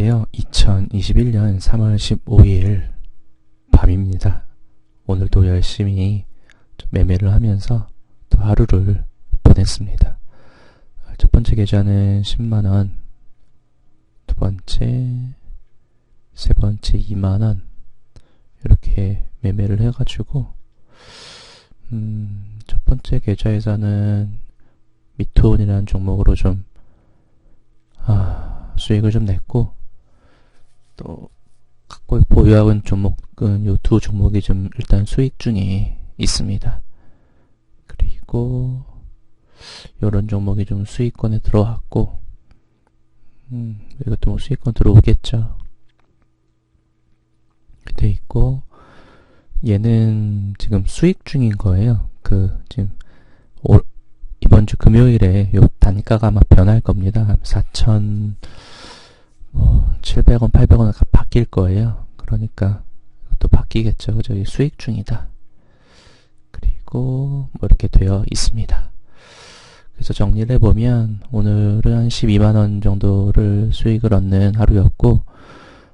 안녕하세요. 2021년 3월 15일 밤입니다. 오늘도 열심히 매매를 하면서 또 하루를 보냈습니다. 첫 번째 계좌는 10만원, 두 번째, 세 번째 2만원, 이렇게 매매를 해가지고, 음, 첫 번째 계좌에서는 미투온이라는 종목으로 좀, 아, 수익을 좀 냈고, 또, 갖고 보유하고 있는 종목은 요 두 종목이 좀 일단 수익 중에 있습니다. 그리고, 요런 종목이 좀 수익권에 들어왔고, 음, 이것도 뭐 수익권 들어오겠죠. 돼 있고, 얘는 지금 수익 중인 거예요. 그, 지금, 올, 이번 주 금요일에 요 단가가 아마 변할 겁니다. 4천, 뭐, 700원, 800원 바뀔 거예요. 그러니까, 또 바뀌겠죠. 그죠? 수익 중이다. 그리고, 뭐, 이렇게 되어 있습니다. 그래서 정리를 해보면, 오늘은 한 12만원 정도를 수익을 얻는 하루였고,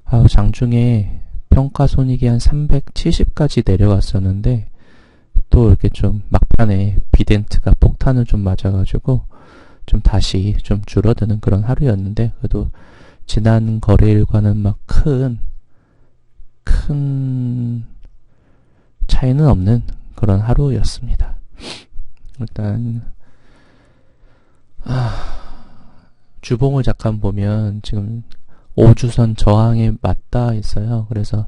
아, 장중에 평가 손익이 한 370까지 내려갔었는데, 또 이렇게 좀 막판에 비덴트가 폭탄을 좀 맞아가지고 좀 다시 좀 줄어드는 그런 하루였는데 그래도 지난 거래일과는 막 큰 큰 차이는 없는 그런 하루였습니다. 일단 아, 주봉을 잠깐 보면 지금 5주선 저항에 맞닿아 있어요. 그래서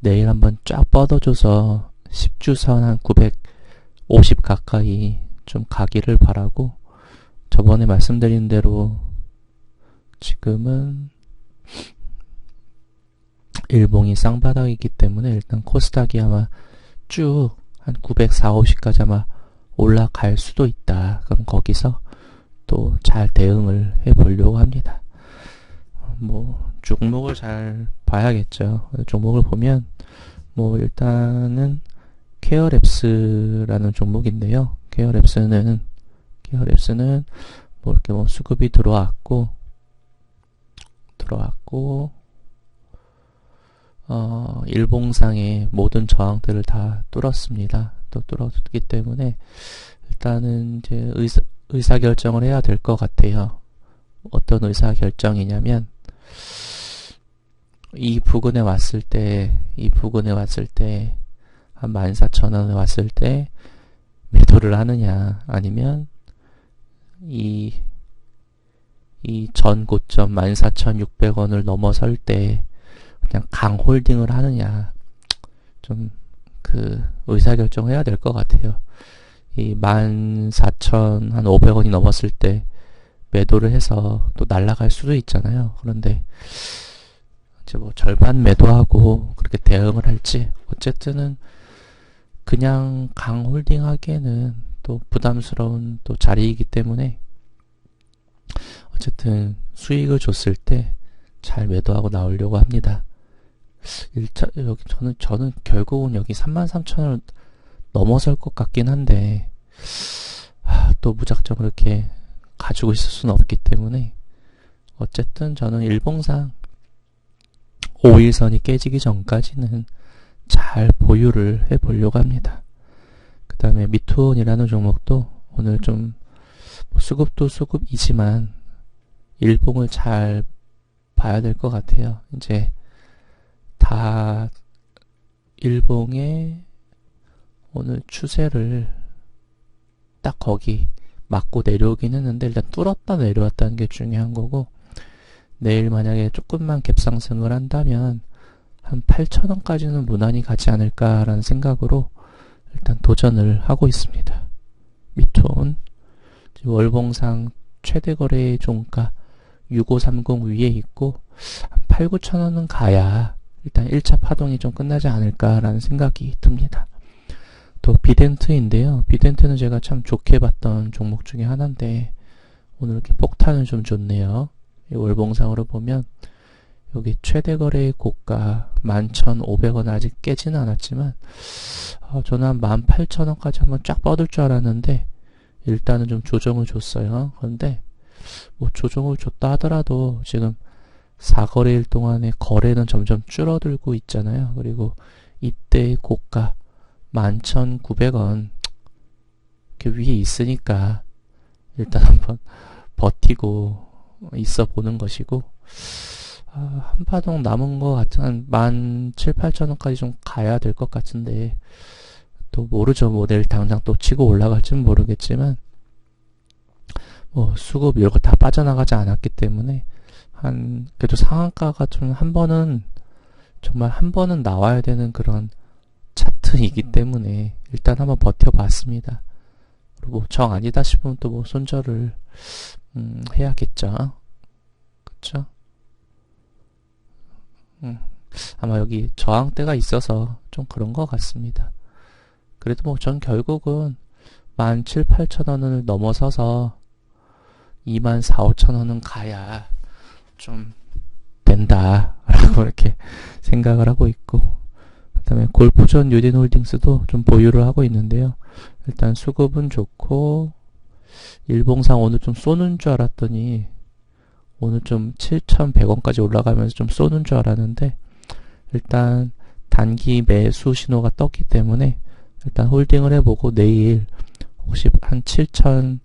내일 한번 쫙 뻗어줘서 10주선 한 950 가까이 좀 가기를 바라고 저번에 말씀드린 대로 지금은 일봉이 쌍바닥이기 때문에 일단 코스닥이 아마 쭉 한 940, 50까지 아마 올라갈 수도 있다. 그럼 거기서 또 잘 대응을 해 보려고 합니다. 뭐 종목을 잘 봐야겠죠. 종목을 보면 뭐 일단은 케어랩스라는 종목인데요. 케어랩스는 케어랩스는 뭐 이렇게 뭐 수급이 들어왔고 들어왔고 어 일봉상의 모든 저항들을 다 뚫었습니다. 또 뚫었기 때문에 일단은 이제 의사 의사 결정을 해야 될 것 같아요. 어떤 의사 결정이냐면 이 부근에 왔을 때, 이 부근에 왔을 때, 한 14,000원에 왔을 때 매도를 하느냐, 아니면 이, 이 전 고점 14,600원을 넘어설 때 그냥 강홀딩을 하느냐, 좀 그 의사결정 해야 될 것 같아요. 이 14,500원이 넘었을 때 매도를 해서 또 날아갈 수도 있잖아요. 그런데 이제 뭐 절반 매도하고 그렇게 대응을 할지 어쨌든은 그냥 강홀딩 하기에는 또 부담스러운 또 자리이기 때문에 어쨌든 수익을 줬을 때 잘 매도하고 나오려고 합니다. 1차, 여기 저는, 저는 결국은 여기 33,000원을 넘어설 것 같긴 한데, 하, 또 무작정 그렇게 가지고 있을 수는 없기 때문에, 어쨌든 저는 일봉상 5일선이 깨지기 전까지는 잘 보유를 해 보려고 합니다. 그 다음에 미투온이라는 종목도 오늘 좀뭐 수급도 수급이지만 일봉을 잘 봐야 될 것 같아요. 이제 다 일봉의 오늘 추세를 딱 거기 맞고 내려오긴 했는데 일단 뚫었다 내려왔다는 게 중요한 거고 내일 만약에 조금만 갭상승을 한다면 한 8천원까지는 무난히 가지 않을까라는 생각으로 일단 도전을 하고 있습니다. 미톤 월봉상 최대 거래 종가 6530 위에 있고 한 8, 9천원은 가야 일단 1차 파동이 좀 끝나지 않을까라는 생각이 듭니다. 또 비덴트인데요. 비덴트는 제가 참 좋게 봤던 종목 중에 하나인데 오늘 이렇게 폭탄은 좀 좋네요. 월봉상으로 보면 여기 최대 거래의 고가 11,500원 아직 깨지는 않았지만 어, 저는 한 18,000원까지 한번 쫙 뻗을 줄 알았는데 일단은 좀 조정을 줬어요. 그런데 뭐 조정을 줬다 하더라도 지금 4거래일 동안에 거래는 점점 줄어들고 있잖아요. 그리고 이때의 고가 11,900원 이렇게 위에 있으니까 일단 한번 버티고 있어 보는 것이고 아, 한파동 남은 거 같은 한 17,800원까지 좀 가야 될 것 같은데 또 모르죠. 뭐 내일 당장 또 치고 올라갈지는 모르겠지만 뭐 수급 이런 거 다 빠져나가지 않았기 때문에 한 그래도 상한가가 좀 한 번은 정말 한 번은 나와야 되는 그런 차트이기 때문에 일단 한번 버텨봤습니다. 그리고 정 아니다 싶으면 또 뭐 손절을 음, 해야겠죠. 그쵸? 음, 아마 여기 저항대가 있어서 좀 그런 것 같습니다. 그래도 뭐 전 결국은 17, 8천원을 넘어서서 2만 4, 5천 원은 가야 좀 된다라고 이렇게 생각을 하고 있고 그 다음에 골프전 유딘홀딩스도 좀 보유를 하고 있는데요. 일단 수급은 좋고 일봉상 오늘 좀 쏘는 줄 알았더니 오늘 좀 7,100원까지 올라가면서 좀 쏘는 줄 알았는데 일단 단기 매수 신호가 떴기 때문에 일단 홀딩을 해보고 내일 혹시 한 7,000,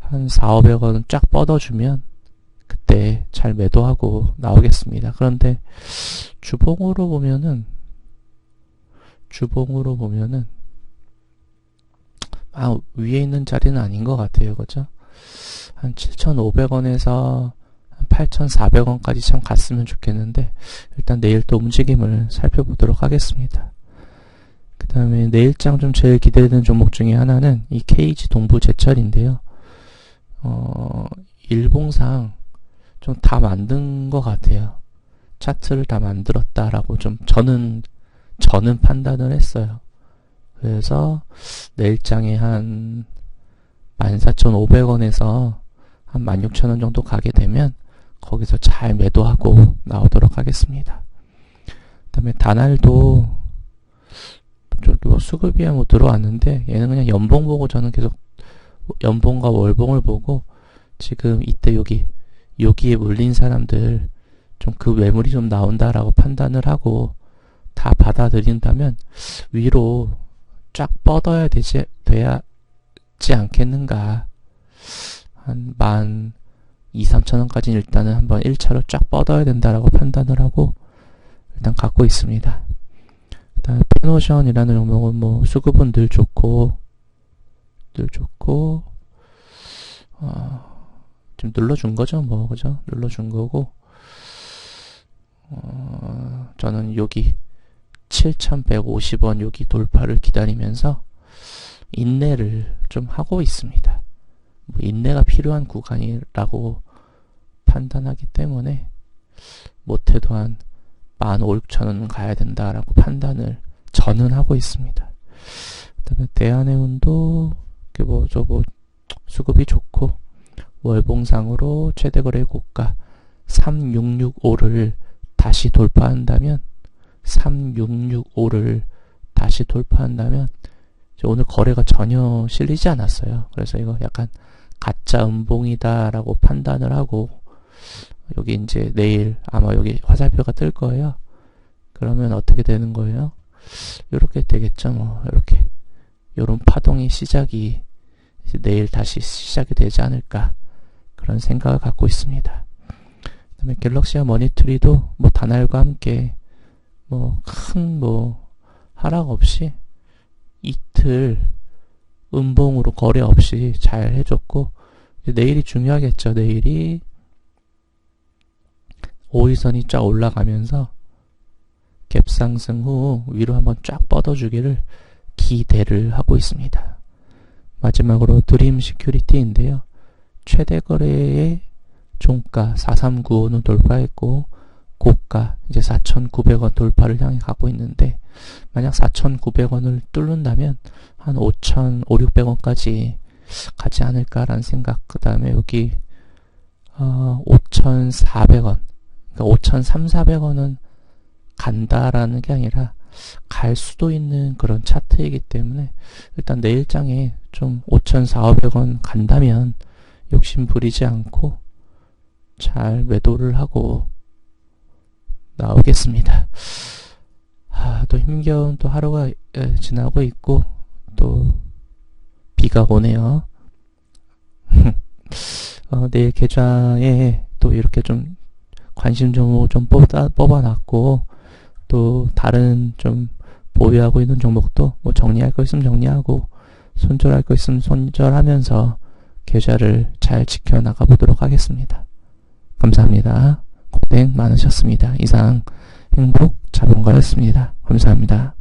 한 4, 500원 쫙 뻗어주면 그때 잘 매도하고 나오겠습니다. 그런데 주봉으로 보면은 주봉으로 보면은 아 위에 있는 자리는 아닌 것 같아요. 그죠? 한 7,500원에서 한 8,400원까지 참 갔으면 좋겠는데 일단 내일 또 움직임을 살펴보도록 하겠습니다. 그 다음에 내일장 좀 제일 기대되는 종목 중에 하나는 이 KG 동부 제철인데요. 어, 일봉상 좀 다 만든 것 같아요. 차트를 다 만들었다라고 좀 저는 저는 판단을 했어요. 그래서 내일장에 한 14,500원에서 한 16,000원 정도 가게 되면 거기서 잘 매도하고 나오도록 하겠습니다. 그 다음에 다날도 저기 뭐 수급이야 뭐 들어왔는데 얘는 그냥 연봉 보고 저는 계속 연봉과 월봉을 보고 지금 이때 여기 여기에 물린 사람들 좀그 매물이 좀 나온다라고 판단을 하고 다 받아들인다면 위로 쫙 뻗어야 되지 돼야지 않겠는가 한만 2, 3천 원까지 일단은 한번 1차로 쫙 뻗어야 된다라고 판단을 하고 일단 갖고 있습니다. 일단 페노션이라는 종목은 뭐 수급은 늘 좋고 늘 좋고 어, 지금 눌러준 거죠, 뭐 그죠? 눌러준 거고 어, 저는 여기 7,150원 여기 돌파를 기다리면서 인내를 좀 하고 있습니다. 뭐 인내가 필요한 구간이라고 판단하기 때문에 못해도 한 15,000원 가야 된다라고 판단을 저는 하고 있습니다. 그 다음에 대한해운도 뭐, 저 뭐, 수급이 좋고, 월봉상으로 최대 거래 고가 3665를 다시 돌파한다면, 3665를 다시 돌파한다면, 오늘 거래가 전혀 실리지 않았어요. 그래서 이거 약간 가짜 음봉이다라고 판단을 하고, 여기 이제 내일 아마 여기 화살표가 뜰 거예요. 그러면 어떻게 되는 거예요? 이렇게 되겠죠, 뭐, 이렇게. 요런 파동의 시작이 내일 다시 시작이 되지 않을까. 그런 생각을 갖고 있습니다. 그 다음에 갤럭시와 머니트리도 뭐 다날과 함께 뭐 큰뭐 뭐 하락 없이 이틀 음봉으로 거래 없이 잘 해줬고 내일이 중요하겠죠. 내일이 5일선이 쫙 올라가면서 갭상승 후 위로 한번 쫙 뻗어주기를 기대를 하고 있습니다. 마지막으로 드림 시큐리티인데요. 최대 거래의 종가 4395는 돌파했고 고가 이제 4,900원 돌파를 향해 가고 있는데 만약 4,900원을 뚫는다면 한 5,000, 5, 600원까지 가지 않을까라는 생각. 그 다음에 여기 어, 5,400원 그러니까 5,300, 400원은 간다라는 게 아니라 갈 수도 있는 그런 차트이기 때문에 일단 내일장에 좀 5,400원 간다면 욕심 부리지 않고 잘 매도를 하고 나오겠습니다. 아, 또 힘겨운 또 하루가 에, 지나고 있고 또 비가 오네요. 어, 내일 계좌에 또 이렇게 좀 관심 종목 좀 뽑아, 뽑아놨고 또 다른 좀 보유하고 있는 종목도 뭐 정리할 거 있으면 정리하고 손절할 거 있으면 손절하면서 계좌를 잘 지켜나가 보도록 하겠습니다. 감사합니다. 고생 많으셨습니다. 이상 행복 자본가였습니다. 감사합니다.